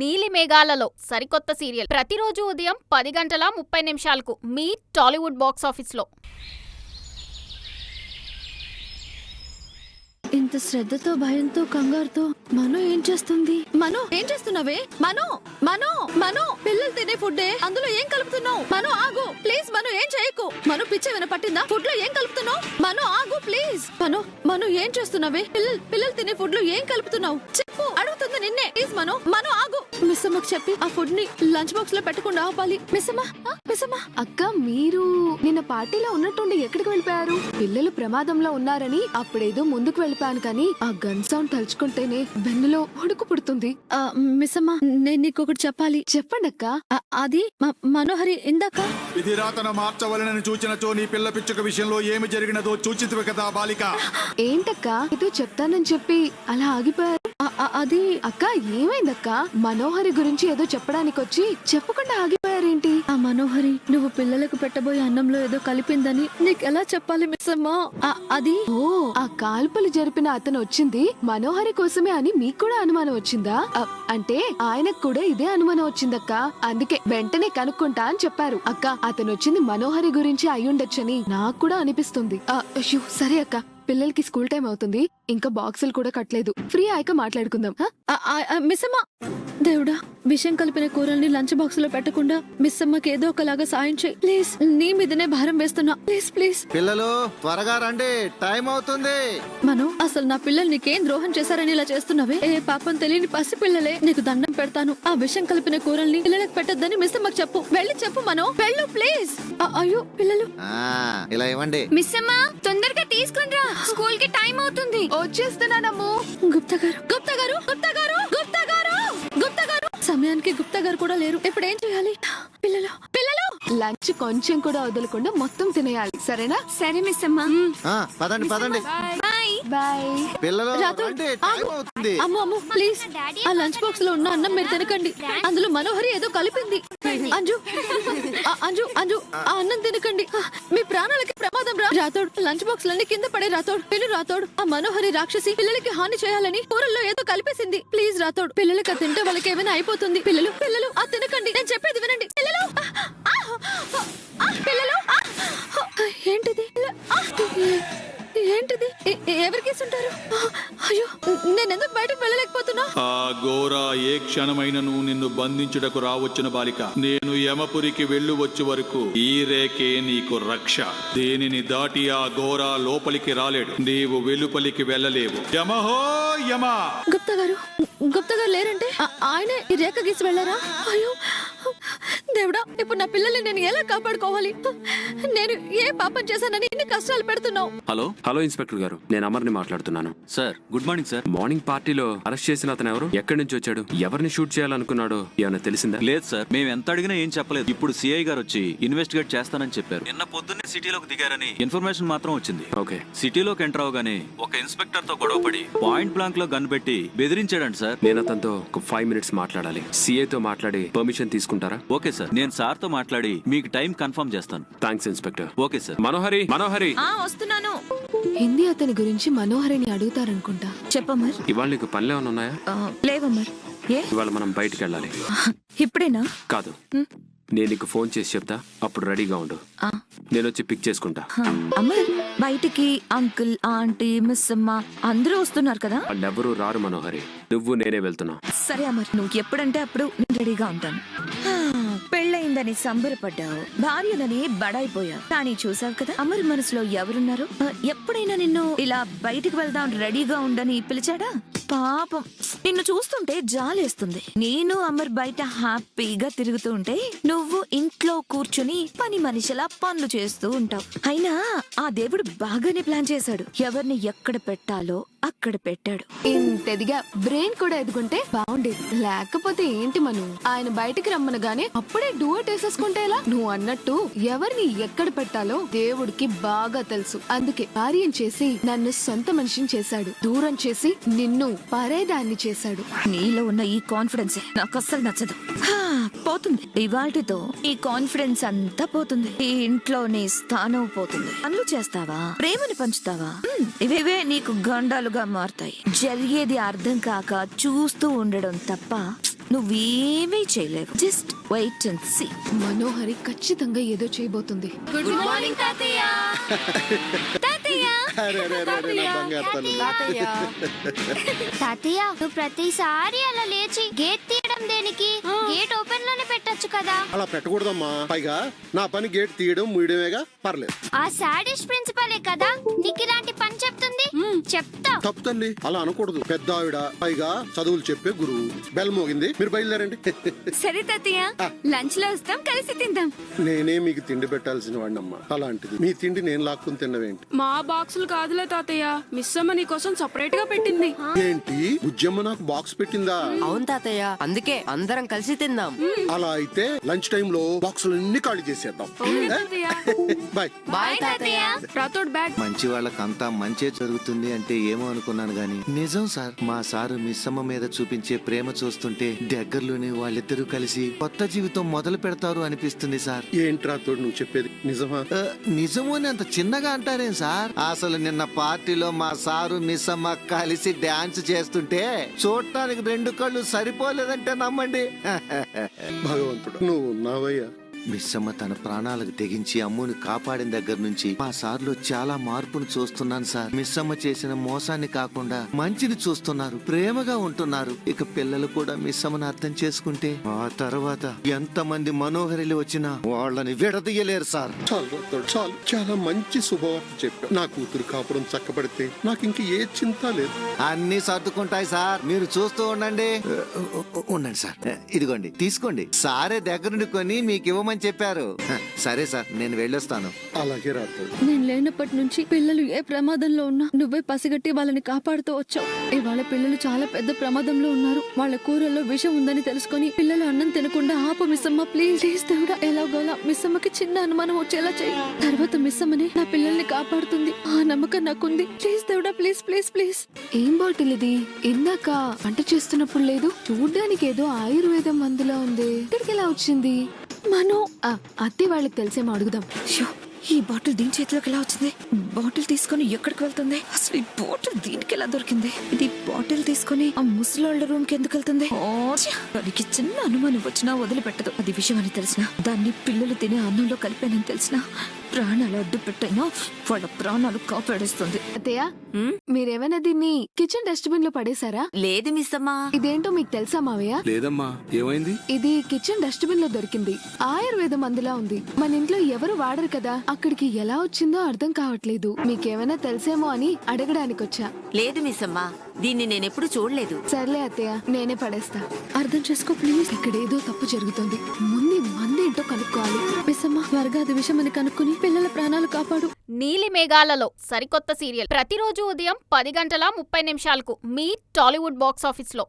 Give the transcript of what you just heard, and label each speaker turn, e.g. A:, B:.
A: నీలి మేఘాలలో సరికొత్త సీరియల్. ప్రతిరోజు ఉదయం పది గంటల ముప్పై నిమిషాలకు మీ టాలీవుడ్ బాక్స్ ఆఫీస్లో.
B: ఇంత శ్రద్ధతో భయంతో కంగారుతో మను ఏం చేస్తుంది? మను ఏం చేస్తున్నావే? మను మను మను పిల్లలు తినే ఫుడ్డే అందులో ఏం కలుపుతున్నావు? మను ఆగు ప్లీజ్ మను ఏం చేయకు? మను పిచ్చ విన పట్టిందా? ఫుడ్లో ఏం కలుపుతున్నావు? మను ఆగు ప్లీజ్. మను మను ఏం చేస్తున్నావే? పిల్లలు పిల్లలు తినే ఫుడ్లో ఏం కలుపుతున్నావు? చెప్పు అడుగుతుంది నిన్నే. ప్లీజ్ మను. మను ఆగు. మిస్ అమ్మకి చెప్పి ఆ ఫుడ్ని లంచ్ బాక్స్లో పెట్టకుండా ఆపాలి. మిస్ అమ్మ మిస్ అమ్మ
C: అక్క మీరు నిన్న పార్టీలో ఉన్నట్టుండి ఎక్కడికి వెళ్ళిపోయారు? పిల్లలు ప్రమాదంలో ఉన్నారని అప్పుడేదో ముందుకు వెళ్ళిపోయాను కానీ ఆ గన్ సౌండ్ తలుచుకుంటేనే వెన్నులో వణుకు పుడుతుంది.
B: ఆ, మిస్ అమ్మ నేను నీకు ఒకటి చెప్పాలి.
C: చెప్పండి అక్క.
B: అది మ- మనోహరి ఇందాక.
D: ఇది రాతను మార్చవలనని సూచనతో నీ పిల్ల పిచ్చుక విషయంలో ఏమి జరిగినదో సూచితవి కదా బాలిక.
C: ఏంటక్క? ఏదో చెప్తానని చెప్పి అలా ఆగిపోయారు.
B: అది
C: అక్క ఏమైందక్క? మనోహరి గురించి ఏదో చెప్పడానికి వచ్చి చెప్పకుండా ఆగిపోయారేంటి?
B: ఆ మనోహరి నువ్వు పిల్లలకు పెట్టబోయే అన్నంలో ఏదో కలిపిందని నీకు ఎలా చెప్పాలి మిస్ అమ్మా? ఆ- అది
C: ఓ ఆ కాల్పులు జరిపిన అతను వచ్చింది. మనోహరి కోసమే అని మీకు కూడా అనుమానం వచ్చిందా? అంటే ఆయనకు కూడా ఇదే అనుమానం వచ్చిందక్క. అందుకే వెంటనే కనుక్కుంటా అని చెప్పారు. అక్క అతను వచ్చింది మనోహరి గురించి అయ్యుండొచ్చని నాకు కూడా అనిపిస్తుంది. సరే అక్క. పిల్లలకి స్కూల్ టైం అవుతుంది ఇంకా బాక్సులు కూడా కట్టలేదు. ఫ్రీ అయ్యాక మాట్లాడుకుందాం.
B: మిస్ అమ్మ. దేవుడా. విషం కలిపిన కూరల్ని లంచ్ బాక్స్లో పెట్టకుండా మిస్ అమ్మకి ఏదో ఒకలాగా సాయం చేయి. ప్లీజ్ నీ మీదనే భారం వేస్తున్నా. Please please.
E: పిల్లలు త్వరగా రండి. టైం అవుతుంది.
B: మను అసలు నా పిల్లలు నీకేం ద్రోహం చేశారని ఇలా చేస్తున్నావే? ఏ పాపం తెలియని పసి పిల్లలే నీకు దండం పెడతాను. ఆ విషం కలిపిన కూరల్ని పిల్లలకు పెట్టొద్దని మిస్ అమ్మకి చెప్పు. వెళ్ళి చెప్పు మను. వెళ్ళు ప్లీజ్. అయ్యో పిల్లలు.
E: ఆ, ఇలా ఇవ్వండి.
F: మిస్ అమ్మా తొందరగా తీసుకుని రా. స్కూల్కి టైం అవుతుంది.
C: వచ్చేస్తున్నానమ్ము
B: గుప్తా గారు. గుప్తా గారు గుప్తా గారు గుప్తా గారు గుప్తా గారు. సమయానికి గుప్తా గారు కూడా లేరు. ఇప్పుడు ఏం చేయాలి? పిల్లలు. పిల్లలు!
C: లంచ్ కొంచెం కూడా వదలకుండా మొత్తం తినేయాలి. సరేనా?
F: సరే మిస్ అమ్మా.
E: ఆ, పదండి పదండి.
F: బాయ్
E: పిల్లలు
B: రాతో
E: రండి టైం అవుతుంది.
B: అమ్ము అమ్ము ప్లీజ్ ఆ లంచ్ బాక్స్లో ఉన్న అన్నం మీరు తినకండి. అందులో మనోహరి ఏదో కలిపింది. అంజు ఆ, అంజు అంజు ఆ అన్నం తినకండి. ఆ, మీ ప్రాణాలకి ప్రమాదం రా. రాతోడు లంచ్ బాక్స్ లన్నీ కింద పడే రాతోడు పిల్లు రాతోడు ఆ మనోహరి రాక్షసి పిల్లలకి హాని చేయాలని కూరల్లో ఏదో కలిపేసింది. ప్లీజ్ రాతోడు పిల్లలకి అది తింటే వాళ్ళకి ఏమైనా అయిపోతుంది. పిల్లలు పిల్లలు ఆ తినకండి. నేను చెప్పేది వినండి. పిల్లలు ఆ, ఆ, ఆ, పిల్లలు ఆ, ఆ, ఏంటిది? ఆ, ఎవరికి అయ్యో నేను ఎందుకు బయటకు వెళ్ళలేకపోతున్నా?
G: ఆ ఘోర ఏ క్షణమైనను నిన్ను బంధించుటకు రావచ్చిన బాలిక. నేను యమపురికి వెళ్ళు వచ్చే వరకు ఈ రేకే నీకు రక్ష. దేనిని దాటి ఆ ఘోర లోపలికి రాలేడు. నీవు వెలుపలికి వెళ్ళలేవు. యమహో యమ!
B: గుప్తా గారు గుప్తా గారు లేరంటే? ఆయనే ఈ రేఖ గీసి వెళ్ళారా? అయ్యో దేవుడా ఇప్పుడు నా పిల్లల్ని నేను ఎలా కాపాడుకోవాలి? నేను ఏ పాపం చేశానని ఇన్ని కష్టాలు పెడుతున్నావు?
H: హలో? హలో ఇన్స్పెక్టర్ గారు. నేను అమర్ని మాట్లాడుతున్నాను.
I: Sir good morning sir.
H: Morning పార్టీలో అరెస్ట్ చేసిన అతను ఎవరు? ఎక్కడి నుంచి వచ్చాడు? ఎవరిని షూట్ చేయాలనుకున్నాడో ఏమైనా తెలిసిందా?
I: లేదు సార్. మేము ఎంత అడిగినా ఏం చెప్పలేదు. ఇప్పుడు సిఐ గారు వచ్చి ఇన్వెస్టిగేట్ చేస్తానని చెప్పారు. నిన్న పొద్దున్నే సిటీలోకి దిగారని ఇన్ఫర్మేషన్ మాత్రం వచ్చింది.
H: ఓకే.
I: సిటీలోకి ఎంటర్ అవగానే ఒక ఇన్స్పెక్టర్తో గొడవపడి పాయింట్ బ్లాంక్లో గన్ పెట్టి బెదిరించాడంట సార్.
H: నేను అతనితో ఒక ఫైవ్ మినిట్స్ మాట్లాడాలి. CA తో మాట్లాడి పర్మిషన్ తీసుకుంటారా?
I: Okay sir. నేను సార్తో మాట్లాడి మీకు టైం కన్ఫర్మ్ చేస్తాను.
H: Thanks inspector.
I: Okay sir.
H: Manohari Manohari.
F: ఆ వస్తున్నాను.
C: హిందీ అతని గురించి మనోహరిని అడుగుతారనుకుంటా.
F: చెప్పమ్మర్
H: ఇవాళ నీకు పనులు ఏమైనా ఉన్నాయా?
F: లేవమ్మర్ ఏ?
H: ఇవాళ మనం బయటికి వెళ్ళాలి.
F: ఇప్పుడేనా?
H: కాదు. నేను నీకు ఫోన్ చేసి చెప్తా అప్పుడు రెడీగా ఉండు.
F: ఆ.
H: నేను వచ్చి పిక్ చేసుకుంటా.
F: హ, అమర్ బయటికి అంకుల్ ఆంటీ మిస్ అమ్మ అందరూ వస్తున్నారు కదా?
H: వాళ్ళెవరూ రారు మనోహరి. నువ్వు నేనే వెళ్తున్నా.
F: సరే అమర్ నువ్వు ఎప్పుడంటే అప్పుడు నేను రెడీగా ఉంటాను. హా, ఉందని సంబరపడ్డావు. భార్యనని బడాయిపోయావు. కానీ చూసావు కదా అమర్ మనసులో ఎవరున్నారు? ఎప్పుడైనా నిన్ను ఇలా బయటికి వెళ్దాం రెడీగా ఉండని పిలిచాడా? పాపం. నిన్ను చూస్తుంటే జాలేస్తుంది. నేను అమర్ బయట హ్యాపీగా తిరుగుతూ ఉంటే నువ్వు ఇంట్లో కూర్చుని పని మనిషిలా పనులు చేస్తూ ఉంటావు. అయినా ఆ దేవుడు బాగానే ప్లాన్ చేశాడు. ఎవరిని ఎక్కడ పెట్టాలో అక్కడ పెట్టాడు.
C: ఇంతదిగా బ్రెయిన్ కూడా ఎదుగుంటే బాగుండేది. లేకపోతే ఏంటి మను? ఆయన బయటికి రమ్మనగానే అప్పుడే డూవట్ వేసేసుకుంటే ఎలా? నువ్వు అన్నట్టు ఎవరిని ఎక్కడ పెట్టాలో దేవుడికి బాగా తెలుసు. అందుకే కార్యం చేసి నన్ను సొంత మనిషిని చేశాడు. దూరం చేసి నిన్ను పరేదాన్ని చేశాడు.
F: నీలో ఉన్న ఈ కాన్ఫిడెన్స్ నాకు అస్సలు నచ్చదు. హా, పోతుంది. ఇవాటితో ఈ కాన్ఫిడెన్స్ అంతా పోతుంది. ఈ ఇంట్లో నీ స్థానం పోతుంది. పనులు చేస్తావా? ప్రేమని పంచుతావా? ఇవేవే నీకు గండాలుగా మారుతాయి. జరిగేది అర్థం కాక చూస్తూ ఉండడం తప్ప నువ్వేమీ చేయలేవు. Just wait and see
C: Manohari ఖచ్చితంగా ఏదో చేయబోతుంది.
B: గుడ్ మార్నింగ్ తాతయ్య తాతయ్య
J: తాతయ్య నువ్వు ప్రతిసారి అలా లేచి గేట్ తీయడం దేనికి? గేట్ ఓపెన్లోనే పెట్టొచ్చు కదా.
K: అలా పెట్టకూడదమ్మా. పైగా నా పని గేట్ తీయడం మూయడమేగా పర్లేదు.
J: ఆ సాడిస్ట్ ప్రిన్సిపలే కదా? నీకు ఇలాంటి పని చెప్తుంది? చెప్తా.
K: తప్పు తల్లి అలా అనకూడదు. పెద్ద ఆవిడ పైగా చదువులు చెప్పే గురువు. బెల్ మోగింది. మీరు బయలుదేరండి.
B: సరే తాతయ్య. లంచ్లో వస్తాం కలిసి తిందాం.
K: నేనే మీకు తిండి పెట్టాల్సిన వాడినమ్మా. అలాంటిది. మీ తిండి నేను లాక్కుని తిన్నవేంటి
C: మా బాక్సులు కాదులే తాతయ్య. మిస్ అమ్మ నీ కోసం సపరేట్గా పెట్టింది.
K: ఏంటి? బుజ్జమ్మ నాకు బాక్స్ పెట్టిందా?
L: అవును తాతయ్య. అందుకే అందరం కలిసి తిందాం.
K: అలా అయితే లంచ్ టైం లో బాక్సులు అన్ని ఖాళీ చేసేద్దాం బాయ్.
L: బాయ్ తాతయ్య.
C: రాతోడ్ బ్యాగ్
E: మంచి వాళ్ళకంతా మంచే జరుగుతుంది అంటే ఏమో అనుకున్నాను గాని. నిజం సార్ మా సారు మిస్ అమ్మ మీద చూపించే ప్రేమ చూస్తుంటే దగ్గరలోనే వాళ్ళిద్దరూ కలిసి కొత్త జీవితం మొదలు పెడతారు అనిపిస్తుంది సార్.
K: ఏంట్రా తోడు నువ్వు చెప్పేది? నిజమా?
E: నిజము అని అంత చిన్నగా అంటారేం సార్? అసలు నిన్న పార్టీలో మా సారు మిస్ అమ్మ కలిసి డాన్స్ చేస్తుంటే చూడటానికి రెండు కళ్ళు సరిపోలేదంటే నమ్మండి.
K: భగవంతుడు. నువ్వు ఉన్నావయ్యా.
E: మిస్సమ్మ తన ప్రాణాలకు తెగించి అమ్ముని కాపాడిన దగ్గర నుంచి మా సార్లో చాలా మార్పును చూస్తున్నాను సార్. మిస్సమ్మ చేసిన మోసాన్ని కాకుండా మంచిని చూస్తున్నారు ప్రేమగా ఉంటున్నారు. ఇక పిల్లలు కూడా మిస్సమ్మను అర్థం చేసుకుంటే ఆ తర్వాత ఎంత మంది మనోహరిలు వచ్చినా వాళ్ళని విడదీయలేరు సార్.
K: చాలు చాలు. చాలా మంచి శుభవార్త చెప్పావు. నా కూతురు కాపురం చక్కబడితే నాకు ఇంక ఏ చింత లేదు.
E: అన్ని సర్దుకుంటాయి సార్. మీరు చూస్తూ ఉండండి. ఉండండి సార్. ఇదిగోండి తీసుకోండి. సారే దగ్గర నుండి కొని మీకు ఇవ్వమని చెప్పారు. హ, సరే సార్ నేను వెళ్ళొస్తాను.
K: అలాగే రాతోడు
B: నేను లేనప్పటి నుంచి పిల్లలు ఏ ప్రమాదంలో ఉన్నా నువ్వే పసిగట్టి వాళ్ళని కాపాడుతూ వచ్చావు. ఇవాళ పిల్లలు చాలా పెద్ద ప్రమాదంలో ఉన్నారు. వాళ్ళ కూరల్లో విషం ఉందని తెలుసుకొని పిల్లలు అన్నం తినకుండా ఆపు మిస్సమ్మ ప్లీజ్ ప్లీజ్ దేవుడా ఎలాగోలా మిస్సమ్మకి చిన్న అనుమానం వచ్చేలా చేయి తర్వాత మిస్సమ్మని నా పిల్లల్ని కాపాడుతుంది. ఆ నమ్మకం నాకుంది. ప్లీజ్ దేవుడా ప్లీజ్ ప్లీజ్ ప్లీజ్
C: ఏం బాటిల్ ఇది? ఇందాక వంట చేస్తున్నప్పుడు లేదు. చూడ్డానికి ఏదో ఆయుర్వేదం మందులా ఉంది. ఇక్కడికి ఎలా వచ్చింది?
B: మనో.
C: ఆ, అత్తే వాళ్ళకి తెలిసేమో అడుగుదాం.
F: షో ఈ బాటిల్ దీని చేతిలోకి ఎలా వచ్చింది? బాటిల్ తీసుకొని ఎక్కడికి వెళ్తుంది? అసలు ఈ బాటిల్ దీనికి ఎలా దొరికింది? ఇది బాటిల్ తీసుకొని ఆ ముసలాళ్ళ రూమ్కి ఎందుకు వెళ్తుంది! దానికి చిన్న అనుమానం వచ్చినా వదిలిపెట్టదు. అది విషయం అని తెలిసిన దాన్ని పిల్లలు తినే అన్నంలో కలిపానని తెలిసిన ప్రాణాలు అడ్డు పెట్టైనా వాళ్ళ ప్రాణాలు కాపాడేస్తుంది.
C: అత్తయ్య మీరేమైనా దీన్ని కిచెన్ డస్ట్బిన్లో పడేశారా?
L: లేదు మిస్ అమ్మా.
C: ఇదేంటో మీకు తెలుసా మావయ్య?
H: లేదమ్మా ఏమైంది?
C: ఇది కిచెన్ డస్ట్బిన్లో దొరికింది. ఆయుర్వేద మందులా ఉంది. మన ఇంట్లో ఎవరు వాడరు కదా అక్కడికి ఎలా వచ్చిందో అర్థం కావట్లేదు. మీకేమైనా తెలుసేమో అని అడగడానికి వచ్చా
L: లేదు మిస్ అమ్మా. దీన్ని నేనెప్పుడు చూడలేదు.
C: సర్లే అత్తయ్య నేనే పడేస్తా.
B: అర్థం చేసుకో ప్లీజ్.
C: ఇక్కడ ఏదో తప్పు జరుగుతుంది. ముందు మందేంటో కనుక్కోవాలి.
B: స్వర్గాది విషమని కనుక్కుని పిల్లల ప్రాణాలు కాపాడు.
A: నీలి మేఘాలలో సరికొత్త సీరియల్. ప్రతిరోజు ఉదయం పది గంటల ముప్పై నిమిషాలకు మీ టాలీవుడ్ బాక్స్ ఆఫీస్లో.